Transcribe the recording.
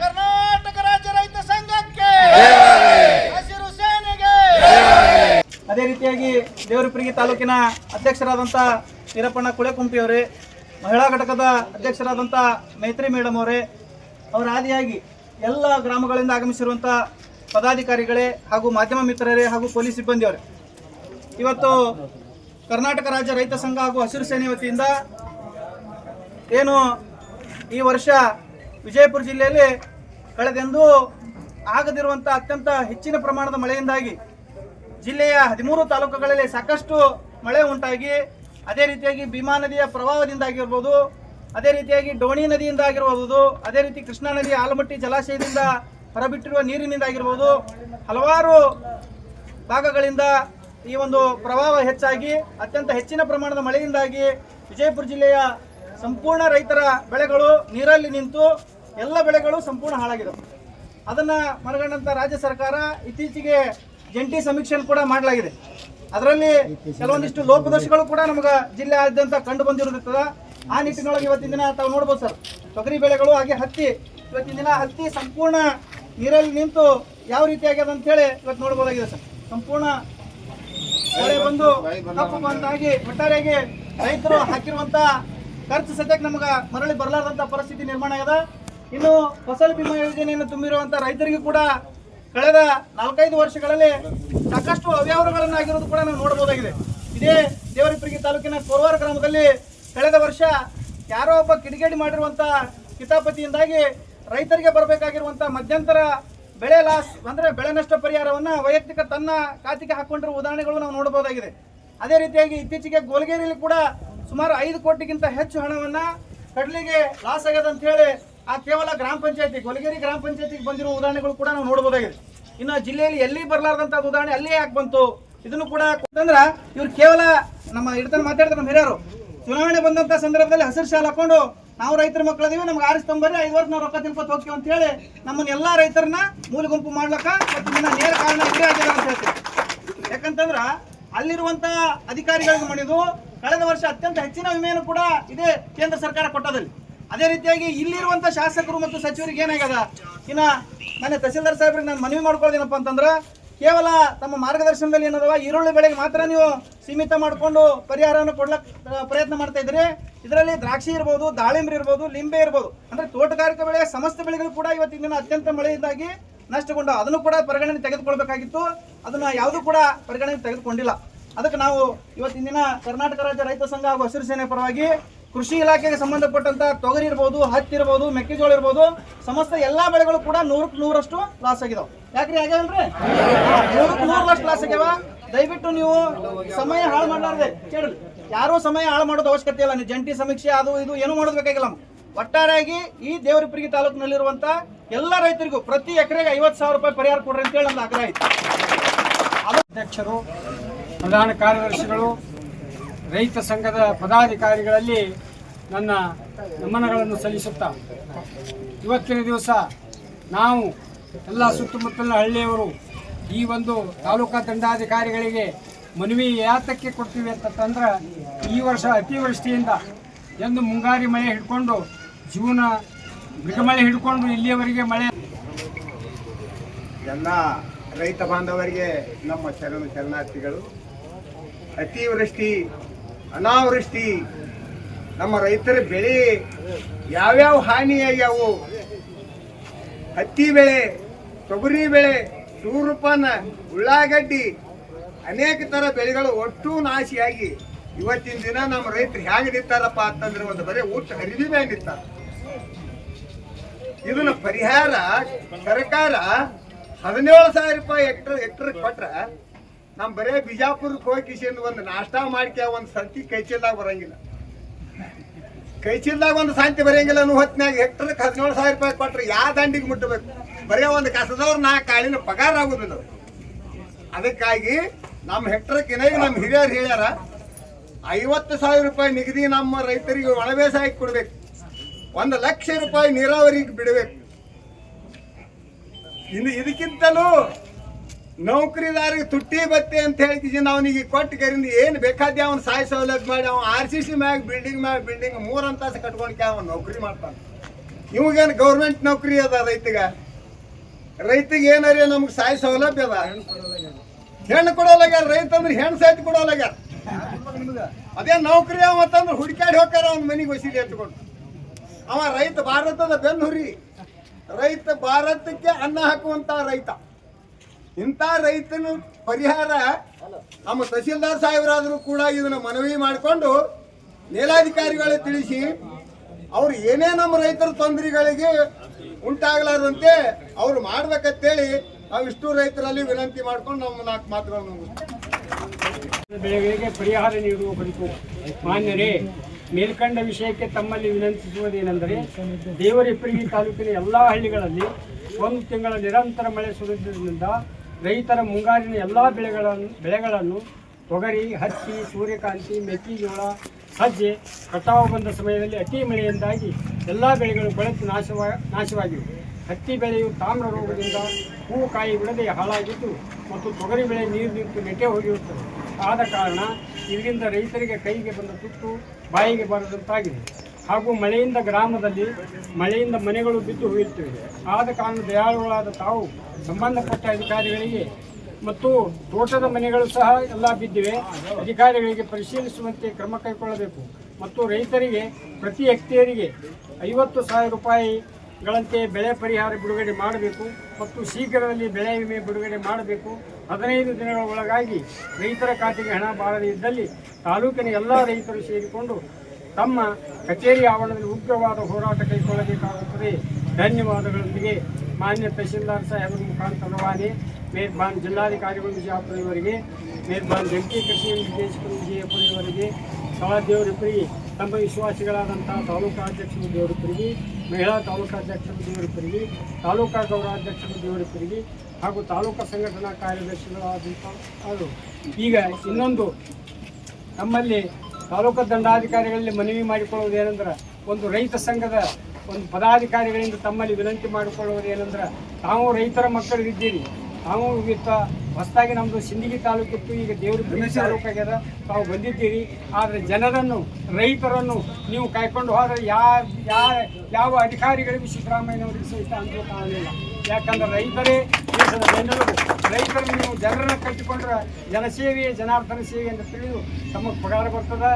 ಕರ್ನಾಟಕ ರಾಜ್ಯ ರೈತ ಸಂಘಕ್ಕೆ ಹಸಿರು ಸೇನೆಗೆ ಅದೇ ರೀತಿಯಾಗಿ ದೇವರಪುರಿಗೆ ತಾಲೂಕಿನ ಅಧ್ಯಕ್ಷರಾದಂಥ ವೀರಪ್ಪಣ್ಣ ಕುಳೆಕುಂಪಿ ಅವರೇ, ಮಹಿಳಾ ಘಟಕದ ಅಧ್ಯಕ್ಷರಾದಂಥ ಮೈತ್ರಿ ಮೇಡಮ್ ಅವರೇ, ಅವರ ಆದಿಯಾಗಿ ಎಲ್ಲ ಗ್ರಾಮಗಳಿಂದ ಆಗಮಿಸಿರುವಂಥ ಪದಾಧಿಕಾರಿಗಳೇ ಹಾಗೂ ಮಾಧ್ಯಮ ಮಿತ್ರರೇ ಹಾಗೂ ಪೊಲೀಸ್ ಸಿಬ್ಬಂದಿಯವರೇ. ಇವತ್ತು ಕರ್ನಾಟಕ ರಾಜ್ಯ ರೈತ ಸಂಘ ಹಾಗೂ ಹಸಿರು ಸೇನೆ ವತಿಯಿಂದ ಏನು ಈ ವರ್ಷ ವಿಜಯಪುರ ಜಿಲ್ಲೆಯಲ್ಲಿ ಕಳೆದೆಂದೂ ಆಗದಿರುವಂಥ ಅತ್ಯಂತ ಹೆಚ್ಚಿನ ಪ್ರಮಾಣದ ಮಳೆಯಿಂದಾಗಿ ಜಿಲ್ಲೆಯ ಹದಿಮೂರು ತಾಲೂಕುಗಳಲ್ಲಿ ಸಾಕಷ್ಟು ಮಳೆ ಉಂಟಾಗಿ, ಅದೇ ರೀತಿಯಾಗಿ ಭೀಮಾ ನದಿಯ ಪ್ರವಾಹದಿಂದಾಗಿರ್ಬೋದು ಅದೇ ರೀತಿಯಾಗಿ ಡೋಣಿ ನದಿಯಿಂದ ಆಗಿರ್ಬೋದು ಅದೇ ರೀತಿ ಕೃಷ್ಣಾ ನದಿ ಆಲಮಟ್ಟಿ ಜಲಾಶಯದಿಂದ ಹೊರಬಿಟ್ಟಿರುವ ನೀರಿನಿಂದಾಗಿರ್ಬೋದು, ಹಲವಾರು ಭಾಗಗಳಿಂದ ಈ ಒಂದು ಪ್ರವಾಹ ಹೆಚ್ಚಾಗಿ, ಅತ್ಯಂತ ಹೆಚ್ಚಿನ ಪ್ರಮಾಣದ ಮಳೆಯಿಂದಾಗಿ ವಿಜಯಪುರ ಜಿಲ್ಲೆಯ ಸಂಪೂರ್ಣ ರೈತರ ಬೆಳೆಗಳು ನೀರಲ್ಲಿ ನಿಂತು ಎಲ್ಲ ಬೆಳೆಗಳು ಸಂಪೂರ್ಣ ಹಾಳಾಗಿದೆ. ಅದನ್ನ ಮನಗಂಡಂತ ರಾಜ್ಯ ಸರ್ಕಾರ ಇತ್ತೀಚೆಗೆ ಜಂಟಿ ಸಮೀಕ್ಷೆಯನ್ನು ಕೂಡ ಮಾಡಲಾಗಿದೆ. ಅದರಲ್ಲಿ ಕೆಲವೊಂದಿಷ್ಟು ಲೋಪದೋಷಗಳು ಕೂಡ ನಮಗೆ ಜಿಲ್ಲೆಯಾದ್ಯಂತ ಕಂಡು ಬಂದಿರುತ್ತದೆ ಆ ನಿಟ್ಟಿನೊಳಗೆ ಇವತ್ತಿನ ದಿನ ತಾವು ನೋಡ್ಬೋದು ಸರ್. ತೊಗರಿ ಬೆಳೆಗಳು ಹಾಗೆ ಹತ್ತಿ, ಇವತ್ತಿನ ದಿನ ಹತ್ತಿ ಸಂಪೂರ್ಣ ನೀರಲ್ಲಿ ನಿಂತು ಯಾವ ರೀತಿಯಾಗ್ಯದ ಅಂತ ಹೇಳಿ ಇವತ್ತು ನೋಡ್ಬೋದಾಗಿದೆ ಸರ್. ಸಂಪೂರ್ಣ ಮಳೆ ಬಂದು ಕಪ್ಪು ಬಂದಾಗಿ ಒಟ್ಟಾರೆಯಾಗಿ ರೈತರು ಹಾಕಿರುವಂತ ಖರ್ಚು ಸದ್ಯಕ್ಕೆ ನಮಗ ಮರಳಿ ಬರಲಾರ್ದಂಥ ಪರಿಸ್ಥಿತಿ ನಿರ್ಮಾಣ ಆಗದ ಇನ್ನು ಫಸಲ್ ಬಿಮಾ ಯೋಜನೆಯನ್ನು ತುಂಬಿರುವಂತ ರೈತರಿಗೂ ಕೂಡ ಕಳೆದ ನಾಲ್ಕೈದು ವರ್ಷಗಳಲ್ಲಿ ಸಾಕಷ್ಟು ಅವ್ಯವಹಾರಗಳನ್ನು ಕೂಡ ನಾವು ನೋಡಬಹುದಾಗಿದೆ. ಇದೇ ದೇವರಿಪುರಿಗೆ ತಾಲೂಕಿನ ಕೋರವಾರ ಗ್ರಾಮದಲ್ಲಿ ಕಳೆದ ವರ್ಷ ಯಾರೋ ಒಬ್ಬ ಕಿಡಿಗೇಡಿ ಮಾಡಿರುವಂತ ಕಿತಾಪತಿಯಿಂದಾಗಿ ರೈತರಿಗೆ ಬರಬೇಕಾಗಿರುವಂಥ ಮಧ್ಯಂತರ ಬೆಳೆ ಲಾಸ್ ಅಂದ್ರೆ ಬೆಳೆ ನಷ್ಟ ಪರಿಹಾರವನ್ನ ವೈಯಕ್ತಿಕ ತನ್ನ ಖಾತೆಗೆ ಹಾಕೊಂಡಿರುವ ಉದಾಹರಣೆಗಳು ನಾವು ನೋಡಬಹುದಾಗಿದೆ. ಅದೇ ರೀತಿಯಾಗಿ ಇತ್ತೀಚೆಗೆ ಗೋಲ್ಗೇರಿಯಲ್ಲಿ ಕೂಡ ಸುಮಾರು ಐದು ಕೋಟಿಗಿಂತ ಹೆಚ್ಚು ಹಣವನ್ನ ಕಡಲಿಗೆ ಲಾಸ್ ಆಗ್ಯದ ಅಂತ ಹೇಳಿ ಆ ಕೇವಲ ಗ್ರಾಮ ಪಂಚಾಯತಿ, ಗೊಲಗೇರಿ ಗ್ರಾಮ ಪಂಚಾಯತಿಗೆ ಬಂದಿರುವ ಉದಾಹರಣೆಗಳು ಕೂಡ ನಾವು ನೋಡಬಹುದಾಗಿದೆ. ಇನ್ನು ಜಿಲ್ಲೆಯಲ್ಲಿ ಎಲ್ಲಿ ಬರಲಾರದಂತ ಉದಾಹರಣೆ ಅಲ್ಲೇ ಯಾಕೆ ಬಂತು? ಇದನ್ನು ಕೂಡ ಅಂದ್ರ ಇವ್ರು ಕೇವಲ ನಮ್ಮ ಇಡ್ತಾನೆ ಮಾತಾಡಿದ್ರೆ ನಮ್ಮ ಹಿರಿಯರು. ಚುನಾವಣೆ ಬಂದಂತ ಸಂದರ್ಭದಲ್ಲಿ ಹಸಿರು ಶಾಲ ಹಾಕೊಂಡು ನಾವು ರೈತರ ಮಕ್ಕಳದೀವಿ, ನಮ್ಗೆ ಆರಿಸ್ ತೊಂಬರ್ರಿ ಐದು ವರ್ಷ ನಾವು ರೊಕ್ಕ ತಿನ್ಕೊತ ಹೋಗ್ತೀವಿ ಅಂತ ಹೇಳಿ ನಮ್ಮನ್ನ ಎಲ್ಲಾ ರೈತರನ್ನ ಮೂಲ ಗುಂಪು ಮಾಡ್ಲಕ್ಕ ನೇರ ಕಾರಣ ಇದೇ ಆಗಿದೆ ಅಂತ ಹೇಳ್ತೀವಿ. ಯಾಕಂತಂದ್ರ ಅಲ್ಲಿರುವಂತ ಅಧಿಕಾರಿಗಳಿಗೆ ಮಾಡಿದ್ದು ಕಳೆದ ವರ್ಷ ಅತ್ಯಂತ ಹೆಚ್ಚಿನ ವಿಮೆಯನ್ನು ಕೂಡ ಇದೇ ಕೇಂದ್ರ ಸರ್ಕಾರ ಕೊಟ್ಟದಲ್ಲಿ ಅದೇ ರೀತಿಯಾಗಿ ಇಲ್ಲಿರುವಂತ ಶಾಸಕರು ಮತ್ತು ಸಚಿವರಿಗೆ ಏನಾಗ್ಯದ? ಇನ್ನ ನನ್ನ ತಹಸೀಲ್ದಾರ್ ಸಾಹೇಬ್ರಿಗೆ ನಾನು ಮನವಿ ಮಾಡ್ಕೊಳ್ಳೋದೇನಪ್ಪ ಅಂತಂದ್ರೆ, ಕೇವಲ ತಮ್ಮ ಮಾರ್ಗದರ್ಶನದಲ್ಲಿ ಏನದವ? ಈರುಳ್ಳಿ ಬೆಳೆಗೆ ಮಾತ್ರ ನೀವು ಸೀಮಿತ ಮಾಡಿಕೊಂಡು ಪರಿಹಾರವನ್ನು ಕೊಡ್ಲಕ್ ಪ್ರಯತ್ನ ಮಾಡ್ತಾ ಇದ್ರಿ ಇದರಲ್ಲಿ ದ್ರಾಕ್ಷಿ ಇರ್ಬೋದು, ದಾಳಿಂಬ್ರಿ ಇರ್ಬೋದು, ಲಿಂಬೆ ಇರ್ಬೋದು. ಅಂದ್ರೆ ತೋಟಗಾರಿಕೆ ಬೆಳೆ, ಸಮಸ್ತ ಬೆಳೆಗಳು ಕೂಡ ಇವತ್ತಿನ ದಿನ ಅತ್ಯಂತ ಮಳೆಯಿಂದಾಗಿ ನಷ್ಟಗೊಂಡ. ಅದನ್ನು ಕೂಡ ಪರಿಗಣನೆ ತೆಗೆದುಕೊಳ್ಬೇಕಾಗಿತ್ತು. ಅದನ್ನ ಯಾವುದೂ ಕೂಡ ಪರಿಗಣನೆ ತೆಗೆದುಕೊಂಡಿಲ್ಲ. ಅದಕ್ಕೆ ನಾವು ಇವತ್ತಿನ ದಿನ ಕರ್ನಾಟಕ ರಾಜ್ಯ ರೈತ ಸಂಘ ಹಾಗೂ ಹಸಿರು ಸೇನೆ ಪರವಾಗಿ ಕೃಷಿ ಇಲಾಖೆಗೆ ಸಂಬಂಧಪಟ್ಟಂತ ತೊಗರಿ ಇರ್ಬೋದು, ಹತ್ತಿ ಇರ್ಬೋದು, ಮೆಕ್ಕೆಜೋಳ ಇರ್ಬೋದು, ಸಮಸ್ತ ಎಲ್ಲಾ ಬೆಳೆಗಳು ಕೂಡ ನೂರಕ್ಕೆ ನೂರಷ್ಟು ಲಾಸ್ ಆಗಿದಾವ. ಯಾಕ್ರಿ ಆಗ್ಯಾವಲ್ರಿ ನೂರಕ್ಕೆ ನೂರಷ್ಟು ಲಾಸ್ ಆಗ್ಯಾವ. ದಯವಿಟ್ಟು ನೀವು ಸಮಯ ಹಾಳು ಮಾಡಲಾರ್ದೆ ಕೇಳಿ ಯಾರೂ ಸಮಯ ಹಾಳು ಮಾಡೋದು ಅವಶ್ಯಕತೆ ಇಲ್ಲ. ನೀವು ಜಂಟಿ ಸಮೀಕ್ಷೆ, ಅದು ಇದು ಏನು ಮಾಡೋದು ಬೇಕಾಗಿಲ್ಲ. ಒಟ್ಟಾರೆಯಾಗಿ ಈ ದೇವರಿಪುರಿಗೆ ತಾಲೂಕಿನಲ್ಲಿರುವಂತ ಎಲ್ಲ ರೈತರಿಗೂ ಪ್ರತಿ ಎಕರೆಗೆ ಐವತ್ತು ಸಾವಿರ ರೂಪಾಯಿ ಪರಿಹಾರ ಕೊಡ್ರಿ ಅಂತೇಳಿ ನಮ್ದು ಆಗ್ರಹ ಐತಿ. ಅಧ್ಯಕ್ಷರು ಪ್ರಧಾನ ಕಾರ್ಯದರ್ಶಿಗಳು, ರೈತ ಸಂಘದ ಪದಾಧಿಕಾರಿಗಳಲ್ಲಿ ನನ್ನ ನಮನಗಳನ್ನು ಸಲ್ಲಿಸುತ್ತಾ, ಇವತ್ತಿನ ದಿವಸ ನಾವು ಎಲ್ಲ ಸುತ್ತಮುತ್ತಲಿನ ಹಳ್ಳಿಯವರು ಈ ಒಂದು ತಾಲೂಕಾ ದಂಡಾಧಿಕಾರಿಗಳಿಗೆ ಮನವಿ ಯಾತಕ್ಕೆ ಕೊಡ್ತೀವಿ ಅಂತಂದ್ರೆ, ಈ ವರ್ಷ ಅತಿವೃಷ್ಟಿಯಿಂದ ಎಂದು ಮುಂಗಾರಿ ಮಳೆ ಹಿಡ್ಕೊಂಡು, ಜೀವನ ಮೃಗಮಳೆ ಹಿಡ್ಕೊಂಡು ಇಲ್ಲಿಯವರೆಗೆ ಮಳೆ ಎಲ್ಲ ರೈತ ಬಾಂಧವರಿಗೆ ನಮ್ಮ ಶರಣ ಶರಣಾರ್ಥಿಗಳು ಅತಿವೃಷ್ಟಿ, ಅನಾವೃಷ್ಟಿ, ನಮ್ಮ ರೈತರ ಬೆಳೆ ಯಾವ್ಯಾವ ಹಾನಿಯಾಗ್ಯಾವು ಹತ್ತಿ ಬೆಳೆ, ತೊಗರಿ ಬೆಳೆ ಸೂರುಪಾನ ಉಳ್ಳಾಗಡ್ಡಿ, ಅನೇಕ ಥರ ಬೆಳೆಗಳು ಒಟ್ಟು ನಾಶಿಯಾಗಿ ಇವತ್ತಿನ ದಿನ ನಮ್ಮ ರೈತರು ಹೇಗೆ ನಿಂತಾರಪ್ಪ ಅಂತಂದ್ರೆ ಒಂದು ಬರೀ ಊಟ ಹರಿದಿ ನಿಂತಾರ. ಇದನ್ನ ಪರಿಹಾರ ಸರ್ಕಾರ ಹದಿನೇಳು ಸಾವಿರ ರೂಪಾಯಿ ಹೆಕ್ಟರ್ ಹೆಕ್ಟರ್ ಕೊಟ್ರ ನಮ್ ಬರೇ ಬಿಜಾಪುರಕ್ಕೆ ಹೋಗಿ ಕಿಶಿಂದ ಒಂದು ನಾಷ್ಟಾ ಮಾಡ್ಕೆ ಒಂದು ಸಂತಿ ಕೈ ಚೀಲ್ದಾಗ ಬರಂಗಿಲ್ಲ. ಕೈ ಚೀಲ್ದಾಗ ಒಂದು ಸಂತಿ ಬರೆಯಂಗಿಲ್ಲ ಅನ್ನೋ ಹೊತ್ನ್ಯಾಗ ಹೆಕ್ಟರ್ಗೆ ಹದಿನೇಳು ಸಾವಿರ ರೂಪಾಯಿ ಕೊಟ್ರೆ ಯಾವ ದಂಡಿಗೆ ಮುಟ್ಟಬೇಕು? ಬರೇ ಒಂದು ಕಸದವ್ರು ನಾ ಕಾಳಿನ ಪಗಾರ ಆಗುದಿಲ್ಲ ಅದು. ಅದಕ್ಕಾಗಿ ನಮ್ಮ ಹೆಕ್ಟರ್ಕ್ಕೆ ನಮ್ಮ ಹಿರಿಯರು ಹೇಳ್ಯಾರ, ಐವತ್ತು ಸಾವಿರ ರೂಪಾಯಿ ನಿಗದಿ ನಮ್ಮ ರೈತರಿಗೆ ಒಣ ಬೇಸಾಯಕ್ಕೆ ಕೊಡ್ಬೇಕು. ಒಂದು ಲಕ್ಷ ರೂಪಾಯಿ ನೀರಾವರಿಗೆ ಬಿಡಬೇಕು. ಇನ್ನು ಇದಕ್ಕಿಂತಲೂ ನೌಕರಿದಾರಿಗೆ ತುಟ್ಟಿ ಬತ್ತೆ ಅಂತ ಹೇಳ್ತಿದ್ದೀನಿ ಅವನಿಗೆ ಕೊಟ್ಟು ಕರಿಂದ ಏನು ಬೇಕಾದ್ಯ ಅವ್ನು ಸಾಯಿ ಸೌಲಭ್ಯ ಮಾಡಿ ಅವ್ನು ಆರ್ ಸಿ ಸಿ ಮ್ಯಾಗ ಬಿಲ್ಡಿಂಗ್ ಮ್ಯಾಗ ಬಿಲ್ಡಿಂಗ್ ಮೂರು ಅಂತಾಸ ಕಟ್ಕೊಂಡ್ಕೆ ಅವ್ನು ನೌಕರಿ ಮಾಡ್ತಾನೆ. ಇವಾಗೇನು ಗೌರ್ಮೆಂಟ್ ನೌಕರಿ ಅದ ರೈತಗ? ರೈತಿಗೆ ಏನಾರ ನಮ್ಗೆ ಸಾಯಿ ಸೌಲಭ್ಯ ಅದ? ಹೆಣ್ಣು ಕೊಡೋಲಾಗ್ಯಾರ ರೈತ ಅಂದ್ರೆ ಹೆಣ್ಣು ಸಹಿತ ಕೊಡೋಲಾಗ್ಯಾರ ಅದೇ ನೌಕರಿ ಅವತ್ತಂದ್ರೆ ಹುಡುಕಾಡಿ ಹೋಗ್ಯಾರ ಅವ್ನ ಮನೆಗೆ ವಸೀಲಿ ಎತ್ಕೊಂಡು. ಅವ ರೈತ ಭಾರತದ ಬೆನ್ನುರಿ. ರೈತ ಭಾರತಕ್ಕೆ ಅನ್ನ ಹಾಕುವಂತ ರೈತ. ಇಂಥ ರೈತನ ಪರಿಹಾರ ನಮ್ಮ ತಹಸೀಲ್ದಾರ್ ಸಾಹೇಬರಾದರೂ ಕೂಡ ಇದನ್ನ ಮನವಿ ಮಾಡಿಕೊಂಡು ಮೇಲಾಧಿಕಾರಿಗಳು ತಿಳಿಸಿ ಅವ್ರು ಏನೇ ನಮ್ಮ ರೈತರ ತೊಂದರೆಗಳಿಗೆ ಉಂಟಾಗಲಾರದಂತೆ ಅವ್ರು ಮಾಡ್ಬೇಕಂತೇಳಿ ನಾವು ಇಷ್ಟು ರೈತರಲ್ಲಿ ವಿನಂತಿ ಮಾಡ್ಕೊಂಡು ನಮ್ಮ ನಾಲ್ಕು ಮಾತುಗಳನ್ನು. ಬೆಳೆಗಳಿಗೆ ಪರಿಹಾರ ನೀಡುವ ಕುರಿತು ಮಾನ್ಯರೇ, ಮೇಲ್ಕಂಡ ವಿಷಯಕ್ಕೆ ತಮ್ಮಲ್ಲಿ ವಿನಂತಿಸುವುದೇನೆಂದರೆ, ದೇವರಿಪ್ಪರಿಗೆ ತಾಲೂಕಿನ ಎಲ್ಲ ಹಳ್ಳಿಗಳಲ್ಲಿ ಒಂದು ತಿಂಗಳ ನಿರಂತರ ಮಳೆ ಸುರಿದಿದ್ದರಿಂದ ರೈತರ ಮುಂಗಾರಿನ ಎಲ್ಲ ಬೆಳೆಗಳನ್ನು ಬೆಳೆಗಳನ್ನು ತೊಗರಿ, ಹತ್ತಿ, ಸೂರ್ಯಕಾಂತಿ, ಮೆಕ್ಕೆಜೋಳ, ಸಜ್ಜೆ, ಕಟಾವು ಬಂದ ಸಮಯದಲ್ಲಿ ಅತಿ ಮಳೆಯಿಂದಾಗಿ ಎಲ್ಲ ಬೆಳೆಗಳು ಬಳಸಿ ನಾಶವ, ನಾಶವಾಗಿವೆ. ಹತ್ತಿ ಬೆಳೆಯು ತಾಮ್ರ ರೋಗದಿಂದ ಹೂವು ಕಾಯಿ ಬಿಡದೆ ಹಾಳಾಗಿದ್ದು ಮತ್ತು ತೊಗರಿ ಬೆಳೆ ನೀರು ನಿಂತು ನೆಟ್ಟೆ ಹೋಗಿರುತ್ತದೆ. ಆದ ಕಾರಣ ಇದರಿಂದ ರೈತರಿಗೆ ಕೈಗೆ ಬಂದ ತುತ್ತು ಬಾಯಿಗೆ ಬರದಂತಾಗಿದೆ. ಹಾಗೂ ಮಳೆಯಿಂದ ಗ್ರಾಮದಲ್ಲಿ ಮಳೆಯಿಂದ ಮನೆಗಳು ಬಿದ್ದು ಹೋಗುತ್ತಿವೆ. ಆದ ಕಾರಣ ದಯಾಳುಗಳಾದ ತಾವು ಸಂಬಂಧಪಟ್ಟ ಅಧಿಕಾರಿಗಳಿಗೆ ಮತ್ತು ತೋಟದ ಮನೆಗಳು ಸಹ ಎಲ್ಲ ಬಿದ್ದಿವೆ. ಅಧಿಕಾರಿಗಳಿಗೆ ಪರಿಶೀಲಿಸುವಂತೆ ಕ್ರಮ ಕೈಗೊಳ್ಳಬೇಕು. ಮತ್ತು ರೈತರಿಗೆ ಪ್ರತಿ ಹೆಕ್ಟೇರಿಗೆ ಐವತ್ತು ಸಾವಿರ ರೂಪಾಯಿಗಳಂತೆ ಬೆಳೆ ಪರಿಹಾರ ಬಿಡುಗಡೆ ಮಾಡಬೇಕು ಮತ್ತು ಶೀಘ್ರದಲ್ಲಿ ಬೆಳೆ ವಿಮೆ ಬಿಡುಗಡೆ ಮಾಡಬೇಕು. ಹದಿನೈದು ದಿನಗಳ ಒಳಗಾಗಿ ರೈತರ ಖಾತೆಗೆ ಹಣ ಬಾರದೇ ಇದ್ದಲ್ಲಿ ತಾಲೂಕಿನ ಎಲ್ಲ ರೈತರು ಸೇರಿಕೊಂಡು ತಮ್ಮ ಕಚೇರಿ ಆವರಣದಲ್ಲಿ ಉಗ್ರವಾದ ಹೋರಾಟ ಕೈಗೊಳ್ಳಬೇಕಾಗುತ್ತದೆ. ಧನ್ಯವಾದಗಳೊಂದಿಗೆ ಮಾನ್ಯ ತಹಶೀಲ್ದಾರ್ ಸಾಹೇಬರ ಮುಖಾಂತರ ರವಾನೆ ಮೇರ್ಬಾನ್ ಜಿಲ್ಲಾಧಿಕಾರಿಗಳು ವಿಜಯಪುರ ಇವರಿಗೆ ಮೇರ್ಬಾನ್ ಜಂಟಿ ಕೃಷಿ ನಿರ್ದೇಶಕರು ವಿಜಯಪುರ ಇವರಿಗೆ ದೇವರಿಪುರಿ ತಮ್ಮ ವಿಶ್ವಾಸಿಗಳಾದಂಥ ತಾಲೂಕಾ ಅಧ್ಯಕ್ಷರು ದೇವರಿಪುರಿಗೆ, ಮಹಿಳಾ ತಾಲೂಕಾ ಅಧ್ಯಕ್ಷರು ದೇವರಿಪುರಿಗೆ, ತಾಲೂಕಾ ಗೌರವಾಧ್ಯಕ್ಷರು ದೇವರಿಪುರಿಗೆ ಹಾಗೂ ತಾಲೂಕಾ ಸಂಘಟನಾ ಕಾರ್ಯದರ್ಶಿಗಳಾದಂಥ ಅದು ಈಗ ಇನ್ನೊಂದು ನಮ್ಮಲ್ಲಿ ತಾಲೂಕು ದಂಡಾಧಿಕಾರಿಗಳಲ್ಲಿ ಮನವಿ ಮಾಡಿಕೊಳ್ಳುವುದು ಏನಂದ್ರೆ ಒಂದು ರೈತ ಸಂಘದ ಒಂದು ಪದಾಧಿಕಾರಿಗಳಿಂದ ತಮ್ಮಲ್ಲಿ ವಿನಂತಿ ಮಾಡಿಕೊಳ್ಳುವುದೇನೆಂದ್ರೆ ತಾವು ರೈತರ ಮಕ್ಕಳಿದ್ದೀರಿ ತಾವು ಇವತ್ತ ಹೊಸದಾಗಿ ನಮ್ಮದು ಸಿಂದಗಿ ತಾಲೂಕಿತ್ತು ಈಗ ದೇವ್ರ ತಾಲೂಕಾಗ್ಯದ. ತಾವು ಬಂದಿದ್ದೀರಿ. ಆದರೆ ಜನರನ್ನು ರೈತರನ್ನು ನೀವು ಕಾಯ್ಕೊಂಡು ಹೋದರೆ ಯಾ ಯಾರ ಯಾವ ಅಧಿಕಾರಿಗಳಿಗೂ ಸಿದ್ದರಾಮಯ್ಯನವರಿಗೆ ಸಹಿತ ಅನುಕೂಲ ಕಾಣಲಿಲ್ಲ ಯಾಕಂದ್ರೆ ರೈತರೇ ದೇಶದ ಬೆನ್ನೆಲುಬು. ರೈತರನ್ನು ನೀವು ಜನರನ್ನು ಕಟ್ಟಿಕೊಂಡ್ರೆ ಜನಸೇವೆಯೇ ಜನಾರ್ದನ ಸೇವೆ ಅಂತ ತಿಳಿದು ತಮಗೆ ಪಗಾರ ಬರ್ತದೆ.